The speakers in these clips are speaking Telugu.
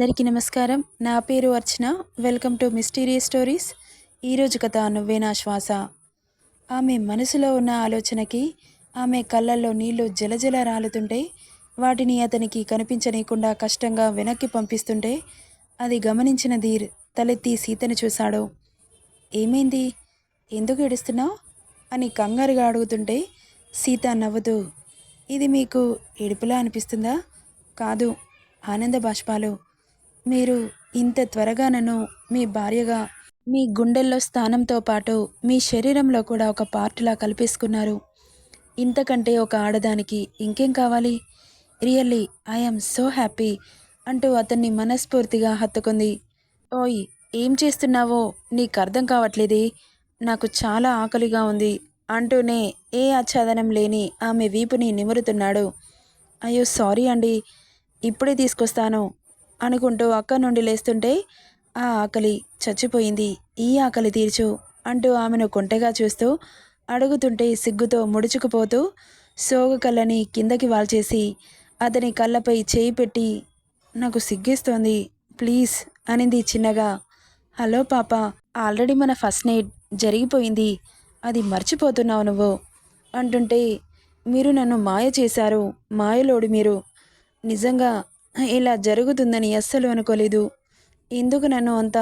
అందరికీ నమస్కారం. నా పేరు Archana. Welcome to mysterious stories. ఈరోజు కథ నువ్వే నా శ్వాస. ఆమె మనసులో ఉన్న ఆలోచనకి ఆమె కళ్ళల్లో నీళ్ళు జలజల రాలుతుంటే వాటిని అతనికి కనిపించనీయకుండా కష్టంగా వెనక్కి పంపిస్తుంటే అది గమనించిన ధీర్ తలెత్తి సీతను చూశాడు. ఏమైంది? ఎందుకు ఏడుస్తున్నావు? అని కంగారుగా అడుగుతుంటే సీత నవ్వుతూ ఇది మీకు ఏడుపులా అనిపిస్తుందా? కాదు ఆనంద బాష్పాలు. మీరు ఇంత త్వరగా నన్ను మీ భార్యగా మీ గుండెల్లో స్థానంతో పాటు మీ శరీరంలో కూడా ఒక పార్ట్లా కల్పేసుకున్నారు. ఇంతకంటే ఒక ఆడదానికి ఇంకేం కావాలి? రియల్లీ ఐఎమ్ సో హ్యాపీ అంటూ అతన్ని మనస్ఫూర్తిగా హత్తుకుంది. ఓయ్ ఏం చేస్తున్నావో నీకు అర్థం కావట్లేదే? నాకు చాలా ఆకలిగా ఉంది అంటూనే ఏ ఆచ్ఛాదనం లేని ఆమె వీపుని నిమురుతున్నాడు. అయ్యో సారీ అండి. ఇప్పుడే తీసుకొస్తాను. అనుకుంటూ అక్క నుండి లేస్తుంటే ఆ ఆకలి చచ్చిపోయింది ఈ ఆకలి తీర్చు అంటూ ఆమెను కొంటెగా చూస్తూ అడుగుతుంటే సిగ్గుతో ముడుచుకుపోతూ సోగు కళ్ళని కిందకి వాల్చేసి అతని కళ్ళపై చేయి పెట్టి నాకు సిగ్గేస్తోంది ప్లీజ్ అనింది చిన్నగా. హలో పాప ఆల్రెడీ మన ఫస్ట్ నైట్ జరిగిపోయింది అది మర్చిపోతున్నావు నువ్వు అంటుంటే మీరు నన్ను మాయ చేశారు మాయలోడు మీరు. నిజంగా ఇలా జరుగుతుందని అస్సలు అనుకోలేదు. ఎందుకు నన్ను అంత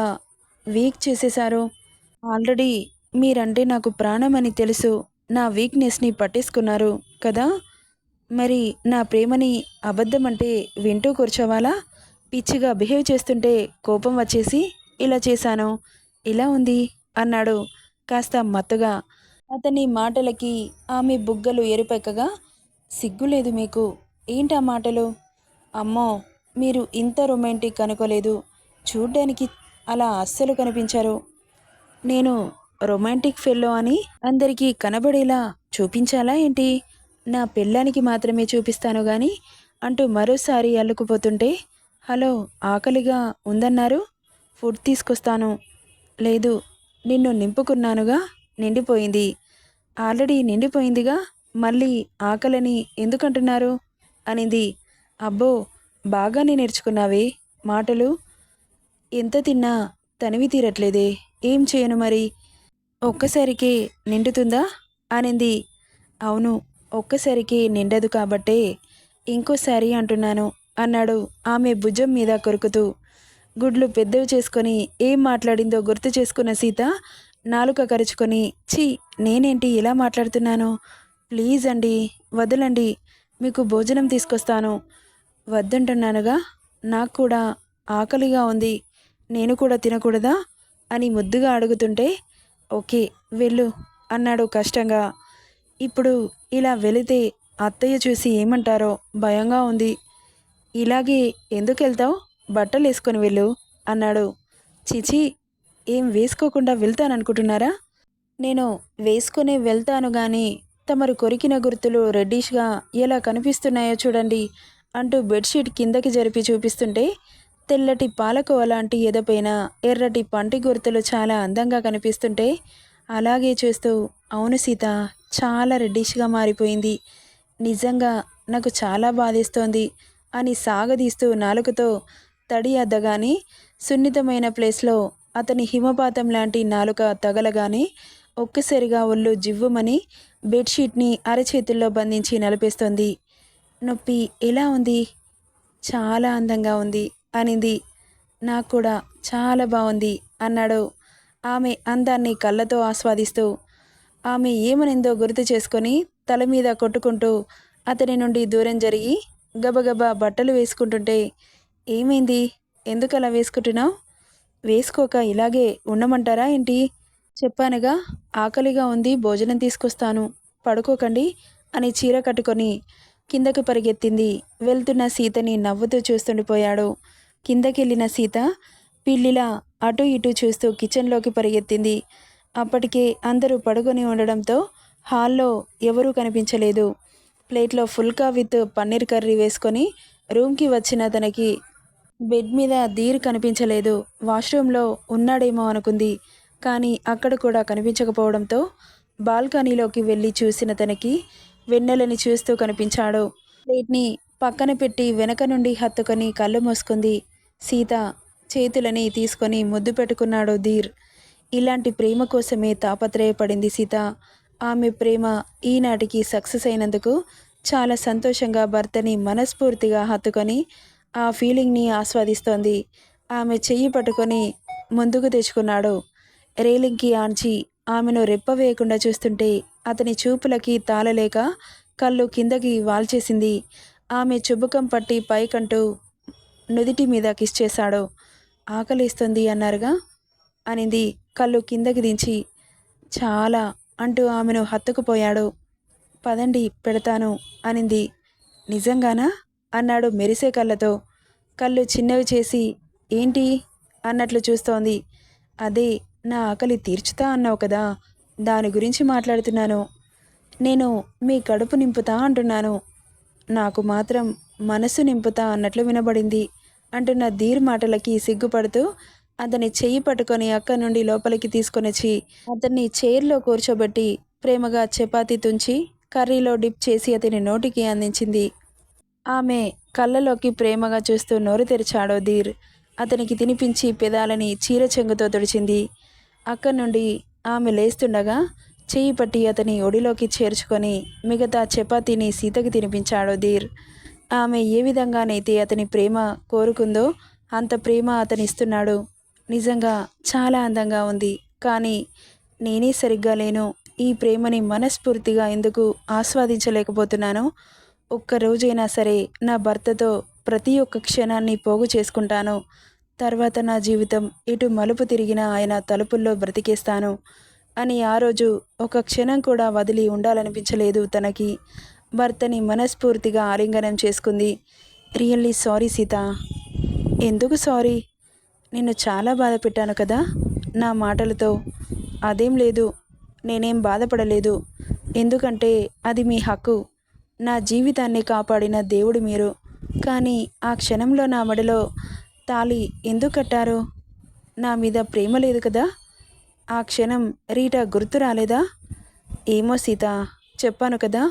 వీక్ చేసేశారు? ఆల్రెడీ మీరంటే నాకు ప్రాణమని తెలుసు. నా వీక్నెస్ని పట్టేసుకున్నారు కదా? మరి నా ప్రేమని అబద్ధం అంటే వింటూ కూర్చోవాలా? పిచ్చిగా బిహేవ్ చేస్తుంటే కోపం వచ్చేసి ఇలా చేశాను. ఇలా ఉంది అన్నాడు కాస్త మత్తుగా. అతని మాటలకి ఆమె బుగ్గలు ఎరుపెక్కగా సిగ్గులేదు మీకు. ఏంటా మాటలు? అమ్మో మీరు ఇంత రొమాంటిక్ అనుకోలేదు చూడ్డానికి అలా అస్సలు కనిపించారు. నేను రొమాంటిక్ ఫెల్లో అని అందరికీ కనబడేలా చూపించాలా ఏంటి? నా పెళ్ళానికి మాత్రమే చూపిస్తాను కానీ అంటూ మరోసారి అల్లుకుపోతుంటే హలో ఆకలిగా ఉందన్నారు? ఫుడ్ తీసుకొస్తాను. లేదు నిన్ను నింపుకున్నానుగా? నిండిపోయింది. ఆల్రెడీ నిండిపోయిందిగా? మళ్ళీ ఆకలిని ఎందుకంటున్నారు? అనింది. అబ్బో బాగానే నేర్చుకున్నావే. మాటలు? ఎంత తిన్నా తనివి తీరట్లేదే. ఏం చేయను మరి? ఒక్కసారికే నిండుతుందా? అనింది. అవును ఒక్కసారికి నిండదు కాబట్టే ఇంకోసారి అంటున్నాను అన్నాడు ఆమె భుజం మీద కొరుకుతూ. గుడ్లు పెద్దవి చేసుకొని ఏం మాట్లాడిందో గుర్తు చేసుకున్న సీత నాలుక కరుచుకొని ఛీ నేనేంటి ఇలా మాట్లాడుతున్నాను? ప్లీజ్ అండి వదలండి మీకు భోజనం తీసుకొస్తాను. వద్దంటున్నానుగా నాకు కూడా ఆకలిగా ఉంది నేను కూడా తినకూడదా? అని ముద్దుగా అడుగుతుంటే ఓకే వెళ్ళు అన్నాడు కష్టంగా. ఇప్పుడు ఇలా వెళితే అత్తయ్య చూసి ఏమంటారో భయంగా ఉంది. ఇలాగే ఎందుకు వెళ్తావు బట్టలు వేసుకొని వెళ్ళు అన్నాడు. చిచి ఏం వేసుకోకుండా వెళ్తాననుకుంటున్నారా? నేను వేసుకునే వెళ్తాను కానీ తమరు కొరికిన గుర్తులు రెడ్డిష్గా ఎలా కనిపిస్తున్నాయో చూడండి అంటూ బెడ్షీట్ కిందకి జరిపి చూపిస్తుంటే తెల్లటి పాలకోవ లాంటి ఎదపైన ఎర్రటి పంటి గుర్తులు చాలా అందంగా కనిపిస్తుంటే అలాగే చూస్తూ అవును సీత చాలా రెడ్డిష్గా మారిపోయింది. నిజంగా నాకు చాలా బాధేస్తోంది అని సాగదీస్తూ నాలుకతో తడి అద్దగానే సున్నితమైన ప్లేస్లో అతని హిమపాతం లాంటి నాలుక తగలగానే ఒక్కసారిగా ఒళ్ళు జివ్వుమని బెడ్షీట్ని అరచేతుల్లో బంధించి నలిపేస్తోంది. నొప్పి ఎలా ఉంది? చాలా అందంగా ఉంది అనింది. నాకు కూడా చాలా బాగుంది అన్నాడు. ఆమె అందాన్ని కళ్ళతో ఆస్వాదిస్తూ. ఆమె ఏమనిందో గుర్తు చేసుకొని తల మీద కొట్టుకుంటూ అతని నుండి దూరం జరిగి గబగబా బట్టలు వేసుకుంటుంటే ఏమైంది? ఎందుకు అలా వేసుకుంటున్నావు? వేసుకోక ఇలాగే ఉండమంటారా ఏంటి? చెప్పానుగా ఆకలిగా ఉంది భోజనం తీసుకొస్తాను పడుకోకండి అని చీర కట్టుకొని కిందకు పరిగెత్తింది. వెళ్తున్న సీతని నవ్వుతూ చూస్తుండిపోయాడు కిందకెళ్ళిన సీత పిల్లిలా అటు ఇటు చూస్తూ కిచెన్లోకి పరిగెత్తింది. అప్పటికే అందరూ పడుకొని ఉండడంతో హాల్లో ఎవరూ కనిపించలేదు. ప్లేట్లో ఫుల్కా విత్ పన్నీర్ కర్రీ వేసుకొని రూమ్కి వచ్చిన తనకి బెడ్ మీద ధీర్ కనిపించలేదు. వాష్రూమ్లో ఉన్నాడేమో అనుకుంది. కానీ అక్కడ కూడా కనిపించకపోవడంతో బాల్కనీలోకి వెళ్ళి చూసిన తనకి వెన్నెలని చూస్తూ కనిపించాడు. ప్లేట్ని పక్కన పెట్టి వెనక నుండి హత్తుకొని కళ్ళు మూసుకుంది. సీత చేతులని తీసుకొని ముద్దు పెట్టుకున్నాడు ధీర్. ఇలాంటి ప్రేమ కోసమే తాపత్రయపడింది సీత. ఆమె ప్రేమ ఈనాటికి సక్సెస్ అయినందుకు చాలా సంతోషంగా భర్తని మనస్ఫూర్తిగా హత్తుకొని ఆ ఫీలింగ్ని ఆస్వాదిస్తోంది. ఆమె చెయ్యి పట్టుకొని ముందుకు తెచ్చుకున్నాడు. రేలింగ్కి ఆంచి ఆమెను రెప్ప వేయకుండా చూస్తుంటే అతని చూపులకి తాళలేక కళ్ళు కిందకి వాల్చేసింది. ఆమె చుబుకం పట్టి పైకంటూ నుదిటి మీద కిస్ చేశాడు. ఆకలిస్తుంది అన్నారుగా? అనింది కళ్ళు కిందకి దించి. చాలా అంటూ ఆమెను హత్తుకుపోయాడు. పదండి పెడతాను అనింది. నిజంగానా? అన్నాడు మెరిసే కళ్ళతో. కళ్ళు చిన్నవి చేసి ఏంటి? అన్నట్లు చూస్తోంది. అదే నా ఆకలి తీర్చుతా అన్నావు కదా? దాని గురించి మాట్లాడుతున్నాను. నేను మీ కడుపు నింపుతా అంటున్నాను. నాకు మాత్రం మనసు నింపుతా అన్నట్లు వినబడింది. అంటున్న ధీర్ మాటలకి సిగ్గుపడుతూ అతని చెయ్యి పట్టుకొని అక్క నుండి లోపలికి తీసుకొనిచ్చి అతన్ని చైర్లో కూర్చోబెట్టి ప్రేమగా చపాతి తుంచి కర్రీలో డిప్ చేసి అతని నోటికి అందించింది. ఆమె కళ్ళలోకి ప్రేమగా చూస్తూ నోరు తెరిచాడో ధీర్. అతనికి తినిపించి పెదాలని చీర చెంగుతో తుడిచింది. అక్కడి నుండి ఆమె లేస్తుండగా చేయి పట్టి అతని ఒడిలోకి చేర్చుకొని మిగతా చపాతీని సీతకి తినిపించాడు ధీర్. ఆమె ఏ విధంగానైతే అతని ప్రేమ కోరుకుందో అంత ప్రేమ అతని ఇస్తున్నాడు నిజంగా చాలా అందంగా ఉంది. కానీ నేనే సరిగ్గా లేను. ఈ ప్రేమని మనస్ఫూర్తిగా ఎందుకు ఆస్వాదించలేకపోతున్నాను ఒక్కరోజైనా సరే నా భర్తతో ప్రతి ఒక్క క్షణాన్ని పోగు చేసుకుంటాను. తర్వాత నా జీవితం ఇటు మలుపు తిరిగిన ఆయన తలుపుల్లో బ్రతికేస్తాను అని ఆ రోజు ఒక క్షణం కూడా వదిలి ఉండాలనిపించలేదు తనకి. భర్తని మనస్ఫూర్తిగా ఆలింగనం చేసుకుంది. Really sorry Seetha. ఎందుకు సారీ? నిన్ను చాలా బాధ పెట్టాను కదా? నా మాటలతో. అదేం లేదు. నేనేం బాధపడలేదు. ఎందుకంటే అది మీ హక్కు. నా జీవితాన్ని కాపాడిన దేవుడు మీరు. కానీ ఆ క్షణంలో నా మడిలో తాళి ఎందుకు కట్టారు? నా మీద ప్రేమ లేదు కదా? ఆ క్షణం రీటా గుర్తు రాలేదా? ఏమో సీత చెప్పాను కదా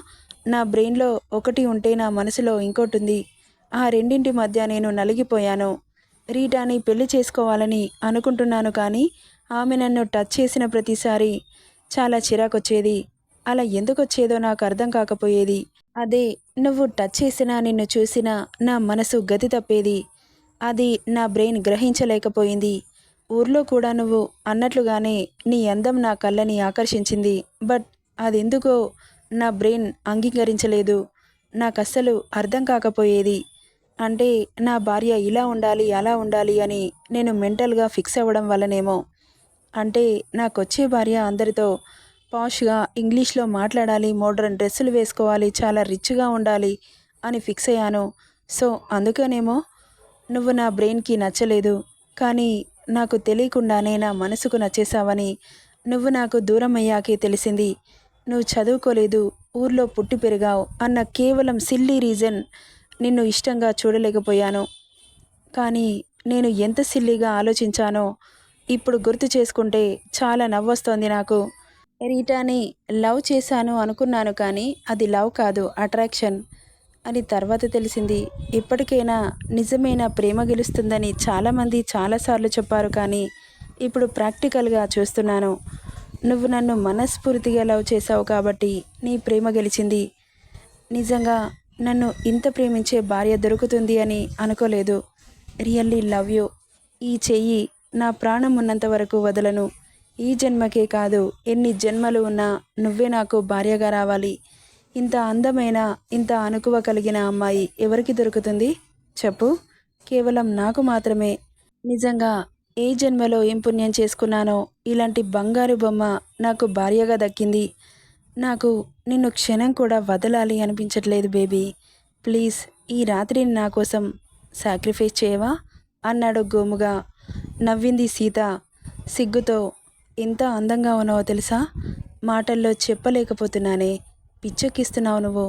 నా బ్రెయిన్లో ఒకటి ఉంటే నా మనసులో ఇంకోటి ఉంది ఆ రెండింటి మధ్య నేను నలిగిపోయాను. రీటాని పెళ్ళి చేసుకోవాలని అనుకుంటున్నాను కానీ ఆమె నన్ను టచ్ చేసిన ప్రతిసారి చాలా చిరాకొచ్చేది. అలా ఎందుకు వచ్చేదో నాకు అర్థం కాకపోయేది. అదే నువ్వు టచ్ చేసినా నిన్ను చూసినా నా మనసు గతి తప్పేది. అది నా బ్రెయిన్ గ్రహించలేకపోయింది. ఊర్లో కూడా నువ్వు అన్నట్లుగానే నీ అందం నా కళ్ళని ఆకర్షించింది. బట్ అదెందుకో నా బ్రెయిన్ అంగీకరించలేదు. నాకు అస్సలు అర్థం కాకపోయేది. అంటే నా భార్య ఇలా ఉండాలి అలా ఉండాలి అని నేను మెంటల్గా ఫిక్స్ అవ్వడం వల్లనేమో. అంటే నాకొచ్చే భార్య అందరితో పాష్గా ఇంగ్లీష్లో మాట్లాడాలి మోడ్రన్ డ్రెస్సులు వేసుకోవాలి చాలా రిచ్గా ఉండాలి అని ఫిక్స్ అయ్యాను. సో అందుకనేమో నువ్వు నా బ్రెయిన్కి నచ్చలేదు కానీ నాకు తెలియకుండానే నా మనసుకు నచ్చేశావని నువ్వు నాకు దూరం అయ్యాకే తెలిసింది. నువ్వు చదువుకోలేదు ఊర్లో పుట్టి పెరిగావు అన్న కేవలం సిల్లీ రీజన్ నిన్ను ఇష్టంగా చూడలేకపోయాను. కానీ నేను ఎంత సిల్లీగా ఆలోచించానో ఇప్పుడు గుర్తు చేసుకుంటే చాలా నవ్వొస్తోంది నాకు. రీటాని లవ్ చేశాను అనుకున్నాను కానీ అది లవ్ కాదు అట్రాక్షన్. అని తర్వాత తెలిసింది. ఇప్పటికైనా నిజమైన ప్రేమ గెలుస్తుందని చాలామంది చాలాసార్లు చెప్పారు కానీ ఇప్పుడు ప్రాక్టికల్గా చూస్తున్నాను. నువ్వు నన్ను మనస్ఫూర్తిగా లవ్ చేశావు కాబట్టి నీ ప్రేమ గెలిచింది. నిజంగా నన్ను ఇంత ప్రేమించే భార్య దొరుకుతుంది అని అనుకోలేదు. Really love you. ఈ చెయ్యి నా ప్రాణం ఉన్నంత వరకు వదలను. ఈ జన్మకే కాదు ఎన్ని జన్మలు ఉన్నా నువ్వే నాకు భార్యగా రావాలి. ఇంత అందమైన ఇంత అనుకువ కలిగిన అమ్మాయి ఎవరికి దొరుకుతుంది? చెప్పు. కేవలం నాకు మాత్రమే. నిజంగా ఏ జన్మలో ఏం పుణ్యం చేసుకున్నానో ఇలాంటి బంగారు బొమ్మ నాకు భార్యగా దక్కింది. నాకు నిన్ను క్షణం కూడా వదలాలి అనిపించట్లేదు బేబీ. ప్లీజ్ ఈ రాత్రిని నా కోసం సాక్రిఫైస్ చేయవా? అన్నాడు గోముగా. నవ్వింది సీత. సిగ్గుతో ఎంత అందంగా ఉన్నావో తెలుసా? మాటల్లో చెప్పలేకపోతున్నానే. పిచ్చెక్కిస్తున్నావు నువ్వు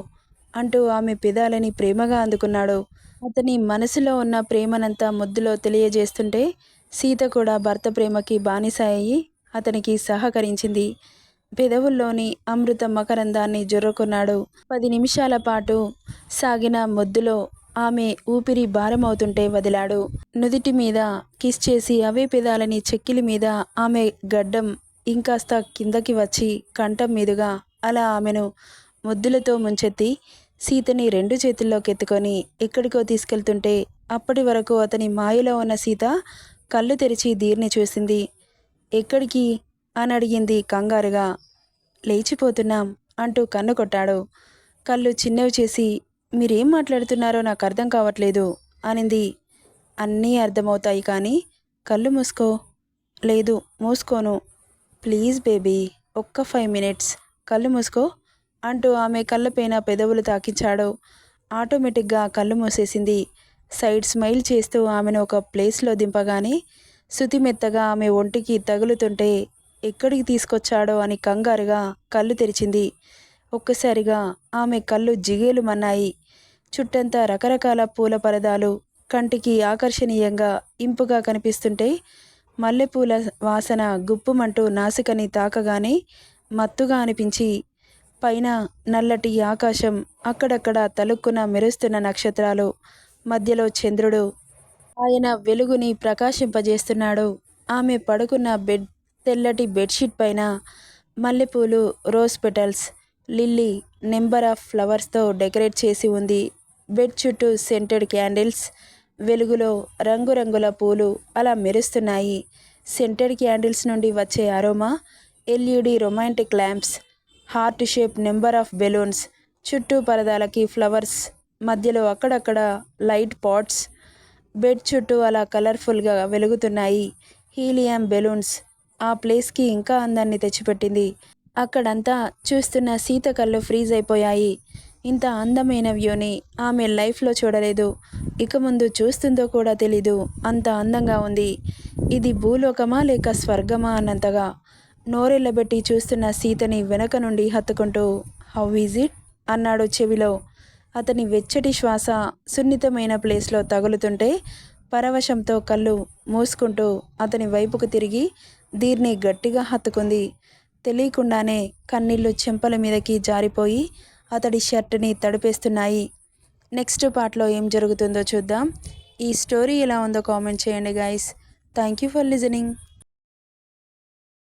అంటూ ఆమె పెదాలని ప్రేమగా అందుకున్నాడు. అతని మనసులో ఉన్న ప్రేమనంతా ముద్దులో తెలియజేస్తుంటే సీత కూడా భర్త ప్రేమకి బానిస అయ్యి అతనికి సహకరించింది. పెదవుల్లోని అమృత మకరందాన్ని జొర్రుకున్నాడు. పది నిమిషాల పాటు సాగిన ముద్దులో ఆమె ఊపిరి భారమవుతుంటే వదిలాడు. నుదిటి మీద కిస్ చేసి అవే పెదాలని చెక్కిలి మీద ఆమె గడ్డం ఇంకాస్త కిందకి వచ్చి కంఠం మీదుగా అలా ఆమెను ముద్దులతో ముంచెత్తి సీతని రెండు చేతుల్లోకి ఎత్తుకొని ఎక్కడికో తీసుకెళ్తుంటే అప్పటి వరకు అతని మాయలో ఉన్న సీత కళ్ళు తెరిచి దీర్ని చూసింది. ఎక్కడికి? అని అడిగింది కంగారుగా. లేచిపోతున్నాం అంటూ కన్ను కొట్టాడు. కళ్ళు చిన్నవి చేసి మీరేం మాట్లాడుతున్నారో నాకు అర్థం కావట్లేదు అనింది. అన్నీ అర్థమవుతాయి కానీ కళ్ళు మూసుకో. లేదు మూసుకోను. ప్లీజ్ బేబీ ఒక్క ఫైవ్ మినిట్స్. కళ్ళు మూసుకో అంటూ ఆమె కళ్ళపైన పెదవులు తాకించాడు. ఆటోమేటిక్గా కళ్ళు మూసేసింది. సైడ్ స్మైల్ చేస్తూ ఆమెను ఒక ప్లేస్లో దింపగానే శుతిమెత్తగా ఆమె ఒంటికి తగులుతుంటే ఎక్కడికి తీసుకొచ్చాడో అని కంగారుగా కళ్ళు తెరిచింది. ఒక్కసారిగా ఆమె కళ్ళు జిగేలు మన్నాయి. చుట్టంతా రకరకాల పూల పరదాలు కంటికి ఆకర్షణీయంగా ఇంపుగా కనిపిస్తుంటే మల్లెపూల వాసన గుప్పుమంటూ నాసికని తాకగానే మత్తుగా అనిపించి పైన నల్లటి ఆకాశం అక్కడక్కడ తలుక్కున మెరుస్తున్న నక్షత్రాలు మధ్యలో చంద్రుడు. ఆయన వెలుగుని ప్రకాశింపజేస్తున్నాడు. ఆమె పడుకున్న బెడ్ తెల్లటి బెడ్షీట్ పైన మల్లెపూలు rose petals lily number of ఫ్లవర్స్తో decorate చేసి ఉంది. బెడ్ చుట్టూ సెంటెడ్ క్యాండిల్స్ వెలుగులో రంగురంగుల పూలు అలా మెరుస్తున్నాయి. సెంటెడ్ క్యాండిల్స్ నుండి వచ్చే aroma LED romantic lamps heart shape number of balloons చుట్టూ పరదాలకి ఫ్లవర్స్ మధ్యలో అక్కడక్కడ లైట్ పాట్స్ బెడ్ చుట్టూ అలా కలర్ఫుల్గా వెలుగుతున్నాయి. హీలియం బెలూన్స్ ఆ ప్లేస్కి ఇంకా అందాన్ని తెచ్చిపెట్టింది. అక్కడంతా చూస్తున్న సీత కళ్ళు ఫ్రీజ్ అయిపోయాయి. ఇంత అందమైన వ్యూని ఆమె లైఫ్లో చూడలేదు. ఇక ముందు చూస్తుందో కూడా తెలీదు. అంత అందంగా ఉంది. ఇది భూలోకమా లేక స్వర్గమా అన్నంతగా? నోరెళ్ళబెట్టి చూస్తున్న సీతని వెనక నుండి హత్తుకుంటూ హౌ ఈజ్ ఇట్? అన్నాడు చెవిలో. అతని వెచ్చటి శ్వాస సున్నితమైన ప్లేస్లో తగులుతుంటే పరవశంతో కళ్ళు మూసుకుంటూ అతని వైపుకు తిరిగి దీర్ని గట్టిగా హత్తుకుంది. తెలియకుండానే కన్నీళ్ళు చెంపల మీదకి జారిపోయి అతడి షర్ట్ని తడిపేస్తున్నాయి. నెక్స్ట్ పార్ట్లో ఏం జరుగుతుందో చూద్దాం. ఈ స్టోరీ ఎలా ఉందో కామెంట్ చేయండి guys thank you for listening